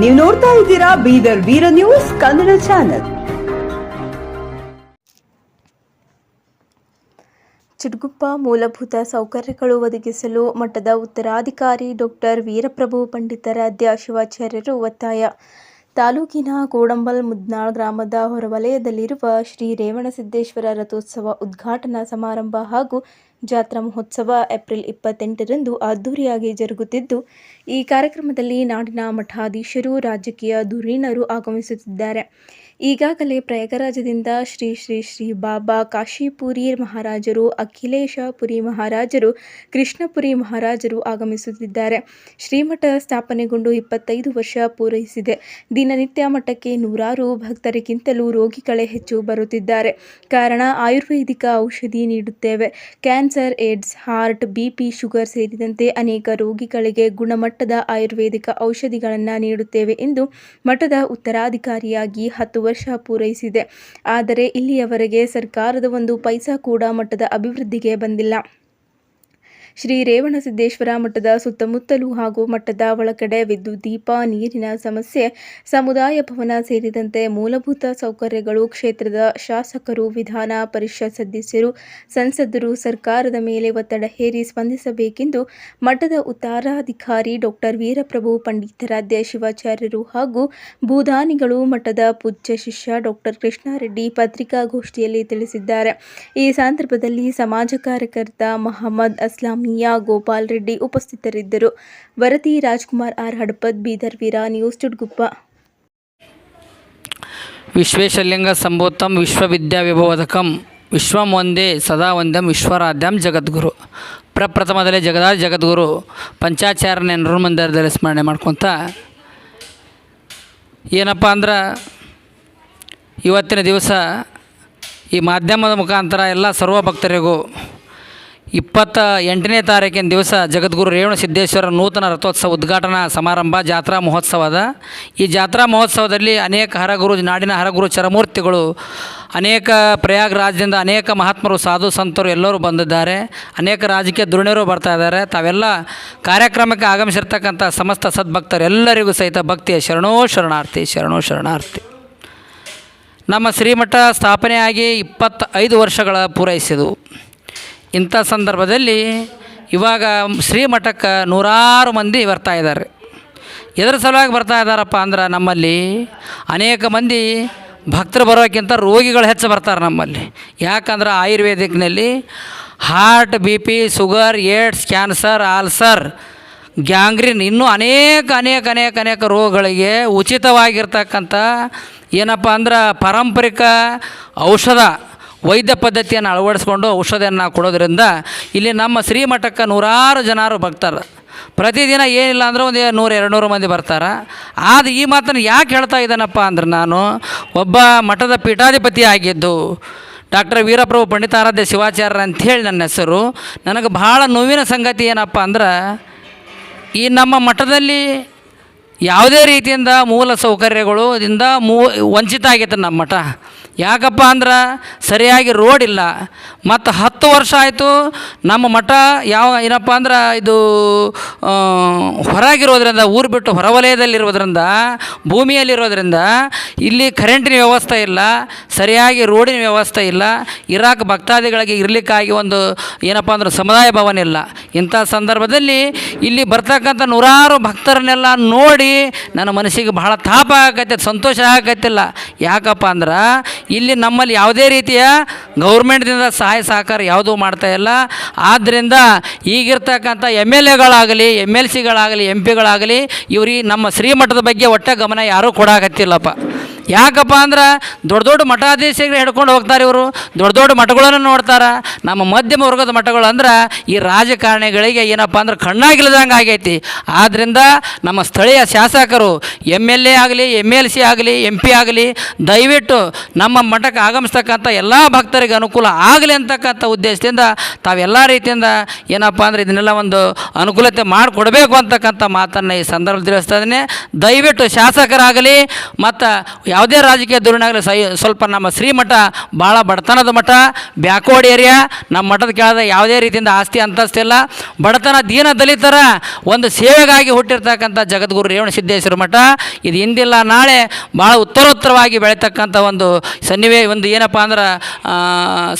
ನೀವು ನೋಡ್ತಾ ಇದ್ದೀರಾ ಬೀದರ್ ವೀರ ನ್ಯೂಸ್ ಕನ್ನಡ ಚಾನೆಲ್. ಚಿಡ್ಗುಪ್ಪ ಮೂಲಭೂತ ಸೌಕರ್ಯಗಳು ಒದಗಿಸಲು ಮಠದ ಉತ್ತರಾಧಿಕಾರಿ ಡಾಕ್ಟರ್ ವೀರಪ್ರಭು ಪಂಡಿತರಾಧ್ಯ ಶಿವಾಚಾರ್ಯರು ಒತ್ತಾಯ. ತಾಲೂಕಿನ ಕೋಡಂಬಲ್ ಮುದ್ನಾಳ್ ಗ್ರಾಮದ ಹೊರವಲಯದಲ್ಲಿರುವ ಶ್ರೀ ರೇವಣಸಿದ್ದೇಶ್ವರ ರಥೋತ್ಸವ ಉದ್ಘಾಟನಾ ಸಮಾರಂಭ ಹಾಗೂ ಜಾತ್ರಾ ಮಹೋತ್ಸವ ಏಪ್ರಿಲ್ ಇಪ್ಪತ್ತೆಂಟರಂದು ಅದ್ದೂರಿಯಾಗಿ ಜರುಗುತ್ತಿದ್ದು, ಈ ಕಾರ್ಯಕ್ರಮದಲ್ಲಿ ನಾಡಿನ ಮಠಾಧೀಶರು, ರಾಜಕೀಯ ಧುರೀಣರು ಆಗಮಿಸುತ್ತಿದ್ದಾರೆ. ಈಗಾಗಲೇ ಪ್ರಯಾಗರಾಜದಿಂದ ಶ್ರೀ ಶ್ರೀ ಶ್ರೀ ಬಾಬಾ ಕಾಶಿಪುರಿ ಮಹಾರಾಜರು, ಅಖಿಲೇಶ ಪುರಿ ಮಹಾರಾಜರು, ಕೃಷ್ಣಪುರಿ ಮಹಾರಾಜರು ಆಗಮಿಸುತ್ತಿದ್ದಾರೆ. ಶ್ರೀಮಠ ಸ್ಥಾಪನೆಗೊಂಡು ಇಪ್ಪತ್ತೈದು ವರ್ಷ ಪೂರೈಸಿದೆ. ದಿನನಿತ್ಯ ಮಠಕ್ಕೆ ನೂರಾರು ಭಕ್ತರಿಗಿಂತಲೂ ರೋಗಿಗಳೇ ಹೆಚ್ಚು ಬರುತ್ತಿದ್ದಾರೆ. ಕಾರಣ, ಆಯುರ್ವೇದಿಕ ಔಷಧಿ ನೀಡುತ್ತೇವೆ. Cancer, AIDS, heart BP sugar ಸೇರಿದಂತೆ ಅನೇಕ ರೋಗಿಗಳಿಗೆ ಗುಣಮಟ್ಟದ ಆಯುರ್ವೇದಿಕ ಔಷಧಿಗಳನ್ನು ನೀಡುತ್ತೇವೆ ಎಂದು ಮಠದ ಉತ್ತರಾಧಿಕಾರಿಯಾಗಿ ಹತ್ತು ಪೂರೈಸಿದೆ. ಆದರೆ ಇಲ್ಲಿಯವರೆಗೆ ಸರ್ಕಾರದ ಒಂದು ಪೈಸಾ ಕೂಡ ಮಟ್ಟದ ಅಭಿವೃದ್ಧಿಗೆ ಬಂದಿಲ್ಲ. ಶ್ರೀ ರೇವಣಸಿದ್ದೇಶ್ವರ ಮಠದ ಸುತ್ತಮುತ್ತಲೂ ಹಾಗೂ ಮಠದ ಒಳಗಡೆ ವಿದ್ಯುತ್, ದೀಪ, ನೀರಿನ ಸಮಸ್ಯೆ, ಸಮುದಾಯ ಭವನ ಸೇರಿದಂತೆ ಮೂಲಭೂತ ಸೌಕರ್ಯಗಳು ಕ್ಷೇತ್ರದ ಶಾಸಕರು, ವಿಧಾನ ಪರಿಷತ್ ಸದಸ್ಯರು, ಸಂಸದರು, ಸರ್ಕಾರದ ಮೇಲೆ ಒತ್ತಡ ಹೇರಿ ಸ್ಪಂದಿಸಬೇಕೆಂದು ಮಠದ ಉತ್ತರಾಧಿಕಾರಿ ಡಾಕ್ಟರ್ ವೀರಪ್ರಭು, ಪಂಡಿತಾರಾಧ್ಯ ಶಿವಾಚಾರ್ಯರು ಹಾಗೂ ಭೂದಾನಿಗಳು ಮಠದ ಪೂಜ್ಯ ಶಿಷ್ಯ ಡಾಕ್ಟರ್ ಕೃಷ್ಣಾರೆಡ್ಡಿ ಪತ್ರಿಕಾಗೋಷ್ಠಿಯಲ್ಲಿ ತಿಳಿಸಿದ್ದಾರೆ. ಈ ಸಂದರ್ಭದಲ್ಲಿ ಸಮಾಜ ಕಾರ್ಯಕರ್ತ ಮಹಮ್ಮದ್ ಅಸ್ಲಾಮಿಯಾ ಗೋಪಾಲ್ ರೆಡ್ಡಿ ಉಪಸ್ಥಿತರಿದ್ದರು. ವರದಿ ರಾಜ್ಕುಮಾರ್ ಆರ್ ಹಡಪದ್, ಬೀದರ್ ವೀರ, ನ್ಯೂಸ್ ಚುಡ್ಗುಪ್ಪ. ವಿಶ್ವೇಶಲಿಂಗ ಸಂಭೂತಂ ವಿಶ್ವವಿದ್ಯಾವಿಭೋಧಕಂ ವಿಶ್ವಂ ಒಂದೇ, ಸದಾ ಒಂದಂ ವಿಶ್ವರಾಧ್ಯಂ ಜಗದ್ಗುರು. ಪ್ರಪ್ರಥಮದಲ್ಲಿ ಜಗದಾದ ಜಗದ್ಗುರು. ಪಂಚಾಚಾರ್ಯ ನೆನರು ಮಂದಿರದಲ್ಲಿ ಸ್ಮರಣೆ ಮಾಡ್ಕೊತ ಏನಪ್ಪ ಅಂದ್ರೆ ಇವತ್ತಿನ ದಿವಸ ಈ ಮಾಧ್ಯಮದ ಮುಖಾಂತರ ಎಲ್ಲ ಸರ್ವ ಭಕ್ತರಿಗೂ ಇಪ್ಪತ್ತ ಎಂಟನೇ ತಾರೀಕಿನ ದಿವಸ ಜಗದ್ಗುರು ರೇವಣ ಸಿದ್ದೇಶ್ವರ ನೂತನ ರಥೋತ್ಸವ ಉದ್ಘಾಟನಾ ಸಮಾರಂಭ ಜಾತ್ರಾ ಮಹೋತ್ಸವದ ಈ ಜಾತ್ರಾ ಮಹೋತ್ಸವದಲ್ಲಿ ಅನೇಕ ಹರಗುರು ನಾಡಿನ ಹರಗುರು ಚರಮೂರ್ತಿಗಳು, ಅನೇಕ ಪ್ರಯಾಗ್ರಾಜ್ಯದಿಂದ ಅನೇಕ ಮಹಾತ್ಮರು, ಸಾಧು ಸಂತರು ಎಲ್ಲರೂ ಬಂದಿದ್ದಾರೆ. ಅನೇಕ ರಾಜಕೀಯ ಧುರೀಣರು ಬರ್ತಾ ಇದ್ದಾರೆ. ತಾವೆಲ್ಲ ಕಾರ್ಯಕ್ರಮಕ್ಕೆ ಆಗಮಿಸಿರ್ತಕ್ಕಂಥ ಸಮಸ್ತ ಸದ್ಭಕ್ತರು ಎಲ್ಲರಿಗೂ ಸಹಿತ ಭಕ್ತಿಯ ಶರಣೋ ಶರಣಾರ್ಥಿ ಶರಣೋ ಶರಣಾರ್ಥಿ. ನಮ್ಮ ಶ್ರೀಮಠ ಸ್ಥಾಪನೆಯಾಗಿ ಇಪ್ಪತ್ತೈದು ವರ್ಷಗಳ ಪೂರೈಸಿದವು ಇಂಥ ಸಂದರ್ಭದಲ್ಲಿ ಇವಾಗ ಶ್ರೀಮಠಕ್ಕೆ ನೂರಾರು ಮಂದಿ ಬರ್ತಾ ಇದ್ದಾರೆ. ಎದ್ರ ಸಲುವಾಗಿ ಬರ್ತಾ ಇದ್ದಾರಪ್ಪ ಅಂದ್ರೆ ನಮ್ಮಲ್ಲಿ ಅನೇಕ ಮಂದಿ ಭಕ್ತರು ಬರೋಕ್ಕಿಂತ ರೋಗಿಗಳು ಹೆಚ್ಚು ಬರ್ತಾರೆ ನಮ್ಮಲ್ಲಿ. ಯಾಕಂದ್ರೆ ಆಯುರ್ವೇದಿಕ್ನಲ್ಲಿ heart B P, sugar, AIDS, cancer, ulcer, gangrene ಇನ್ನೂ ಅನೇಕ ಅನೇಕ ಅನೇಕ ಅನೇಕ ರೋಗಗಳಿಗೆ ಉಚಿತವಾಗಿರ್ತಕ್ಕಂಥ ಏನಪ್ಪ ಅಂದ್ರೆ ಪಾರಂಪರಿಕ ಔಷಧ ವೈದ್ಯ ಪದ್ಧತಿಯನ್ನು ಅಳವಡಿಸ್ಕೊಂಡು ಔಷಧಿಯನ್ನು ಕೊಡೋದ್ರಿಂದ ಇಲ್ಲಿ ನಮ್ಮ ಶ್ರೀಮಠಕ್ಕೆ ನೂರಾರು ಜನರು ಭಕ್ತರು ಪ್ರತಿದಿನ ಏನಿಲ್ಲ ಅಂದ್ರೆ ಒಂದು ನೂರು ಎರಡು ನೂರು ಮಂದಿ ಬರ್ತಾರೆ. ಆದ ಈ ಮಾತನ್ನು ಯಾಕೆ ಹೇಳ್ತಾ ಇದ್ದಾನಪ್ಪ ಅಂದ್ರೆ ನಾನು ಒಬ್ಬ ಮಠದ ಪೀಠಾಧಿಪತಿ ಆಗಿದ್ದು ಡಾಕ್ಟರ್ ವೀರಪ್ರಭು ಪಂಡಿತಾರಾಧ್ಯ ಶಿವಾಚಾರ್ಯ ಅಂಥೇಳಿ ನನ್ನ ಹೆಸರು. ನನಗೆ ಭಾಳ ನೋವಿನ ಸಂಗತಿ ಏನಪ್ಪ ಅಂದ್ರೆ ಈ ನಮ್ಮ ಮಠದಲ್ಲಿ ಯಾವುದೇ ರೀತಿಯಿಂದ ಮೂಲ ಸೌಕರ್ಯಗಳು ಇದರಿಂದ ಮೂ, ವಂಚಿತ ಆಗೈತೆ ನಮ್ಮ ಮಠ. ಯಾಕಪ್ಪ ಅಂದ್ರೆ ಸರಿಯಾಗಿ ರೋಡ್ ಇಲ್ಲ. ಮತ್ತು ಹತ್ತು ವರ್ಷ ಆಯಿತು ನಮ್ಮ ಮಠ ಯಾವ, ಏನಪ್ಪ ಅಂದ್ರೆ ಇದು ಹೊರಗಿರೋದ್ರಿಂದ, ಊರು ಬಿಟ್ಟು ಹೊರವಲಯದಲ್ಲಿರೋದ್ರಿಂದ, ಭೂಮಿಯಲ್ಲಿರೋದ್ರಿಂದ ಇಲ್ಲಿ ಕರೆಂಟಿನ ವ್ಯವಸ್ಥೆ ಇಲ್ಲ, ಸರಿಯಾಗಿ ರೋಡಿನ ವ್ಯವಸ್ಥೆ ಇಲ್ಲ ಇರಾಕ್ ಭಕ್ತಾದಿಗಳಿಗೆ ಇರಲಿಕ್ಕಾಗಿ ಒಂದು ಏನಪ್ಪ ಅಂದ್ರೆ ಸಮುದಾಯ ಭವನ ಇಲ್ಲ. ಇಂಥ ಸಂದರ್ಭದಲ್ಲಿ ಇಲ್ಲಿ ಬರ್ತಕ್ಕಂಥ ನೂರಾರು ಭಕ್ತರನ್ನೆಲ್ಲ ನೋಡಿ ನನ್ನ ಮನಸ್ಸಿಗೆ ಬಹಳ ತಾಪ ಆಗತ್ತೆ, ಸಂತೋಷ ಆಗತ್ತಿಲ್ಲ. ಯಾಕಪ್ಪ ಅಂದ್ರೆ ಇಲ್ಲಿ ನಮ್ಮಲ್ಲಿ ಯಾವುದೇ ರೀತಿಯ ಗೌರ್ಮೆಂಟ್ದಿಂದ ಸಹಾಯ ಸಹಕಾರ ಯಾವುದೂ ಮಾಡ್ತಾ ಇಲ್ಲ. ಆದ್ದರಿಂದ ಈಗಿರ್ತಕ್ಕಂಥ ಎಂ ಎಲ್ ಎಗಳಾಗಲಿ, ಎಂ ಎಲ್ ಸಿಗಳಾಗಲಿ, ಎಂ ಪಿಗಳಾಗಲಿ ಇವ್ರಿಗೆ ನಮ್ಮ ಶ್ರೀಮಠದ ಬಗ್ಗೆ ಒಟ್ಟ ಗಮನ ಯಾರೂ ಕೊಡಾಕತ್ತಿಲ್ಲಪ್ಪ. ಯಾಕಪ್ಪ ಅಂದ್ರೆ ದೊಡ್ಡ ದೊಡ್ಡ ಮಠಾಧೀಶರಿಗೆ ಹಿಡ್ಕೊಂಡು ಹೋಗ್ತಾರೆ ಇವರು. ದೊಡ್ಡ ದೊಡ್ಡ ಮಠಗಳನ್ನು ನೋಡ್ತಾರೆ. ನಮ್ಮ ಮಧ್ಯಮ ವರ್ಗದ ಮಠಗಳು ಅಂದ್ರೆ ಈ ರಾಜಕಾರಣಿಗಳಿಗೆ ಏನಪ್ಪ ಅಂದ್ರೆ ಕಣ್ಣಾಗಿಲ್ದಂಗೆ ಆಗೈತಿ. ಆದ್ದರಿಂದ ನಮ್ಮ ಸ್ಥಳೀಯ ಶಾಸಕರು ಎಂ ಎಲ್ ಎ ಆಗಲಿ ಎಂ ಎಲ್ ಸಿ ಆಗಲಿ ಎಂ ಪಿ ಆಗಲಿ, ದಯವಿಟ್ಟು ನಮ್ಮ ಮಠಕ್ಕೆ ಆಗಮಿಸ್ತಕ್ಕಂಥ ಎಲ್ಲ ಭಕ್ತರಿಗೆ ಅನುಕೂಲ ಆಗಲಿ ಅಂತಕ್ಕಂಥ ಉದ್ದೇಶದಿಂದ ತಾವೆಲ್ಲ ರೀತಿಯಿಂದ ಏನಪ್ಪ ಅಂದ್ರೆ ಇದನ್ನೆಲ್ಲ ಒಂದು ಅನುಕೂಲತೆ ಮಾಡಿಕೊಡ್ಬೇಕು ಅಂತಕ್ಕಂಥ ಮಾತನ್ನು ಈ ಸಂದರ್ಭದಲ್ಲಿ ತಿಳಿಸ್ತಾ ಇದ್ದೀನಿ. ದಯವಿಟ್ಟು ಶಾಸಕರಾಗಲಿ ಮತ್ತು ಯಾವುದೇ ರಾಜಕೀಯ ಧೋರಣೆಯಾಗಲಿ ಸೈ ಸ್ವಲ್ಪ ನಮ್ಮ ಶ್ರೀಮಠ ಭಾಳ ಬಡತನದ ಮಠ ಬ್ಯಾಕ್ವರ್ಡ್ ಏರಿಯಾ, ನಮ್ಮ ಮಠದ ಕೆಳದ ಯಾವುದೇ ರೀತಿಯಿಂದ ಆಸ್ತಿ ಅಂತಸ್ತಿಲ್ಲ ಬಡತನ ದೀನ ದಲಿತರ ಒಂದು ಸೇವೆಗಾಗಿ ಹುಟ್ಟಿರ್ತಕ್ಕಂಥ ಜಗದ್ಗುರು ರೇವಣ ಸಿದ್ದೇಶ್ವರ ಮಠ. ಇದು ಇಂದಿಲ್ಲ, ನಾಳೆ ಭಾಳ ಉತ್ತರೋತ್ತರವಾಗಿ ಬೆಳೀತಕ್ಕಂಥ ಒಂದು ಸನ್ನಿವೇ, ಒಂದು ಏನಪ್ಪ ಅಂದ್ರೆ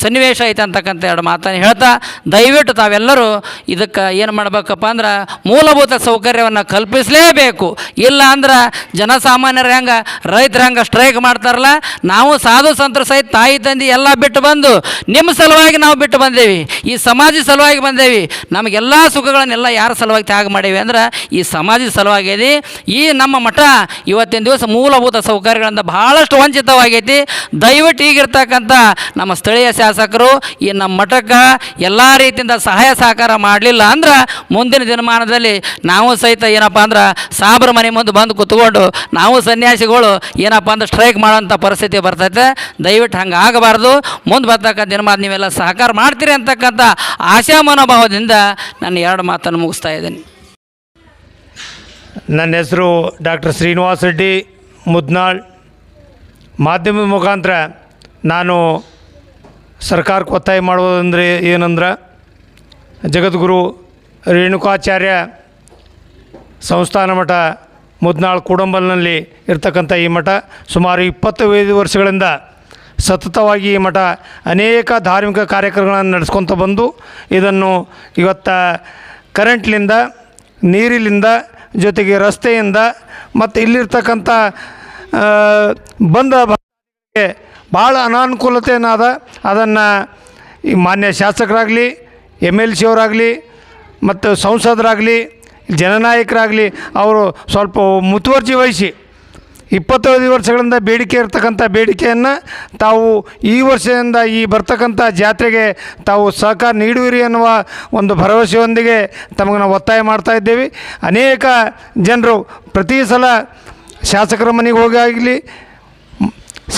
ಸನ್ನಿವೇಶ ಐತೆ ಅಂತಕ್ಕಂಥ ಎರಡು ಮಾತನ್ನು ಹೇಳ್ತಾ, ದಯವಿಟ್ಟು ತಾವೆಲ್ಲರೂ ಇದಕ್ಕೆ ಏನು ಮಾಡಬೇಕಪ್ಪ ಅಂದ್ರೆ, ಮೂಲಭೂತ ಸೌಕರ್ಯವನ್ನು ಕಲ್ಪಿಸಲೇಬೇಕು. ಇಲ್ಲ ಅಂದ್ರೆ ಜನಸಾಮಾನ್ಯರ ಹೆಂಗೆ, ರೈತರ ಹೆಂಗೆ ಸ್ಟ್ರೈಕ್ ಮಾಡ್ತಾರಲ್ಲ, ನಾವು ಸಾಧು ಸಂತರ ಸಹಿತ ತಾಯಿ ತಂದೆ ಎಲ್ಲ ಬಿಟ್ಟು ಬಂದು, ನಿಮ್ಮ ಸಲುವಾಗಿ ನಾವು ಬಿಟ್ಟು ಬಂದೇವಿ. ಈ ಸಮಾಜ ಸಲುವಾಗಿ ಬಂದೇವಿ. ನಮಗೆಲ್ಲ ಸುಖಗಳನ್ನೆಲ್ಲ ಯಾರ ಸಲುವಾಗಿ ತ್ಯಾಗ ಮಾಡೇವಿ ಅಂದ್ರೆ, ಈ ಸಮಾಜದ ಸಲುವಾಗೈತಿ. ಈ ನಮ್ಮ ಮಠ ಇವತ್ತಿನ ದಿವಸ ಮೂಲಭೂತ ಸೌಕರ್ಯಗಳಿಂದ ಬಹಳಷ್ಟು ವಂಚಿತವಾಗೈತಿ. ದಯವಿಟ್ಟು ಈಗಿರ್ತಕ್ಕಂಥ ನಮ್ಮ ಸ್ಥಳೀಯ ಶಾಸಕರು, ಈ ನಮ್ಮ ಮಠಕ್ಕೆ ಎಲ್ಲ ರೀತಿಯಿಂದ ಸಹಾಯ ಸಹಕಾರ ಮಾಡಲಿಲ್ಲ ಅಂದ್ರೆ, ಮುಂದಿನ ದಿನಮಾನದಲ್ಲಿ ನಾವು ಸಹಿತ ಏನಪ್ಪ ಅಂದ್ರೆ ಸಾಬ್ರ ಮನೆ ಮುಂದೆ ಬಂದು ಕೂತ್ಕೊಂಡು, ನಾವು ಸನ್ಯಾಸಿಗಳು ಏನಪ್ಪ ಅಂದ್ರೆ ಸ್ಟ್ರೈಕ್ ಮಾಡೋಂಥ ಪರಿಸ್ಥಿತಿ ಬರ್ತೈತೆ. ದಯವಿಟ್ಟು ಹಂಗೆ ಆಗಬಾರ್ದು. ಮುಂದೆ ಬರ್ತಕ್ಕಂಥ ದಿನಮಾನ ನೀವೆಲ್ಲ ಸಹಕಾರ ಮಾಡ್ತೀರಿ ಅಂತಕ್ಕಂಥ ಆಶಾ ಮನೋಭಾವದಿಂದ ನಾನು ಎರಡು ಮಾತನ್ನು ಮುಗಿಸ್ತಾ ಇದ್ದೀನಿ. ನನ್ನ ಹೆಸರು ಡಾಕ್ಟರ್ ಶ್ರೀನಿವಾಸ್ ರೆಡ್ಡಿ, ಮುದ್ನಾಳ್. ಮಾಧ್ಯಮದ ಮುಖಾಂತರ ನಾನು ಸರ್ಕಾರಕ್ಕೆ ಒತ್ತಾಯ ಮಾಡೋದಂದರೆ ಏನಂದ್ರೆ, ಜಗದ್ಗುರು ರೇಣುಕಾಚಾರ್ಯ ಸಂಸ್ಥಾನ ಮಠ ಮುದ್ನಾಳ್ ಕೂಡಂಬಲ್ನಲ್ಲಿ ಇರ್ತಕ್ಕಂಥ ಈ ಮಠ ಸುಮಾರು ಇಪ್ಪತ್ತೈದು ವರ್ಷಗಳಿಂದ ಸತತವಾಗಿ ಈ ಮಠ ಅನೇಕ ಧಾರ್ಮಿಕ ಕಾರ್ಯಕ್ರಮಗಳನ್ನು ನಡೆಸ್ಕೊತ ಬಂದು ಇದನ್ನು ಇವತ್ತ ಕರೆಂಟ್ಲಿಂದ, ನೀರಿಲಿಂದ, ಜೊತೆಗೆ ರಸ್ತೆಯಿಂದ ಮತ್ತು ಇಲ್ಲಿರ್ತಕ್ಕಂಥ ಬಂದ ಭಾಳ ಅನಾನುಕೂಲತೆಯನ್ನಾದ ಅದನ್ನು ಈ ಮಾನ್ಯ ಶಾಸಕರಾಗಲಿ ಎಂ ಎಲ್ ಸಿ ಅವರಾಗಲಿ, ಮತ್ತು ಸಂಸದರಾಗಲಿ ಜನನಾಯಕರಾಗಲಿ, ಅವರು ಸ್ವಲ್ಪ ಮುತುವರ್ಜಿ ವಹಿಸಿ. ಇಪ್ಪತ್ತೈದು ವರ್ಷಗಳಿಂದ ಬೇಡಿಕೆ ಇರ್ತಕ್ಕಂಥ ಬೇಡಿಕೆಯನ್ನು ತಾವು ಈ ವರ್ಷದಿಂದ ಈ ಬರ್ತಕ್ಕಂಥ ಜಾತ್ರೆಗೆ ತಾವು ಸಹಕಾರ ನೀಡುವಿರಿ ಅನ್ನುವ ಒಂದು ಭರವಸೆಯೊಂದಿಗೆ ತಮಗೆ ನಾವು ಒತ್ತಾಯ ಮಾಡ್ತಾ ಇದ್ದೇವೆ. ಅನೇಕ ಜನರು ಪ್ರತಿ ಸಲ ಶಾಸಕರ ಮನೆಗೆ ಹೋಗಾಗಲಿ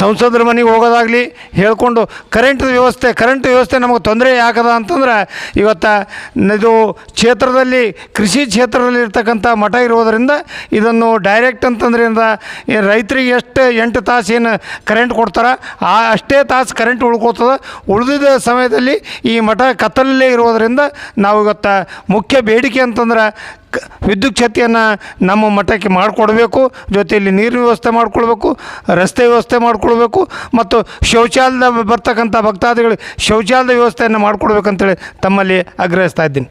ಸಂಸದರ ಮನೆಗೆ ಹೋಗೋದಾಗಲಿ ಹೇಳ್ಕೊಂಡು ಕರೆಂಟ್ ವ್ಯವಸ್ಥೆ ಕರೆಂಟ್ ವ್ಯವಸ್ಥೆ ನಮಗೆ ತೊಂದರೆ ಯಾಕದ ಅಂತಂದ್ರೆ ಇವತ್ತು ಇದು ಕ್ಷೇತ್ರದಲ್ಲಿ, ಕೃಷಿ ಕ್ಷೇತ್ರದಲ್ಲಿ ಇರ್ತಕ್ಕಂಥ ಮಠ ಇರೋದರಿಂದ ಇದನ್ನು ಡೈರೆಕ್ಟ್ ಅಂತಂದ್ರಿಂದ ರೈತರಿಗೆ ಎಷ್ಟು ಎಂಟು ತಾಸು ಏನು ಕರೆಂಟ್ ಕೊಡ್ತಾರೆ, ಆ ಅಷ್ಟೇ ತಾಸು ಕರೆಂಟ್ ಉಳ್ಕೋತದ. ಉಳಿದಿದ್ದ ಸಮಯದಲ್ಲಿ ಈ ಮಠ ಕತ್ತಲಲ್ಲೇ ಇರೋದರಿಂದ ನಾವು ಇವತ್ತು ಮುಖ್ಯ ಬೇಡಿಕೆ ಅಂತಂದ್ರೆ ವಿದ್ಯುತ್ ಕ್ಷತಿಯನ್ನು ನಮ್ಮ ಮಠಕ್ಕೆ ಮಾಡಿಕೊಡ್ಬೇಕು, ಜೊತೆಯಲ್ಲಿ ನೀರಿನ ವ್ಯವಸ್ಥೆ ಮಾಡಿಕೊಡ್ಬೇಕು ರಸ್ತೆ ವ್ಯವಸ್ಥೆ ಮಾಡಿಕೊಡ್ಬೇಕು ಮತ್ತು ಶೌಚಾಲಯದ ಬರ್ತಕ್ಕಂಥ ಭಕ್ತಾದಿಗಳಿಗೆ ಶೌಚಾಲಯದ ವ್ಯವಸ್ಥೆಯನ್ನು ಮಾಡಿಕೊಡ್ಬೇಕಂತೇಳಿ ತಮ್ಮಲ್ಲಿ ಆಗ್ರಹಿಸ್ತಾ ಇದ್ದೀನಿ.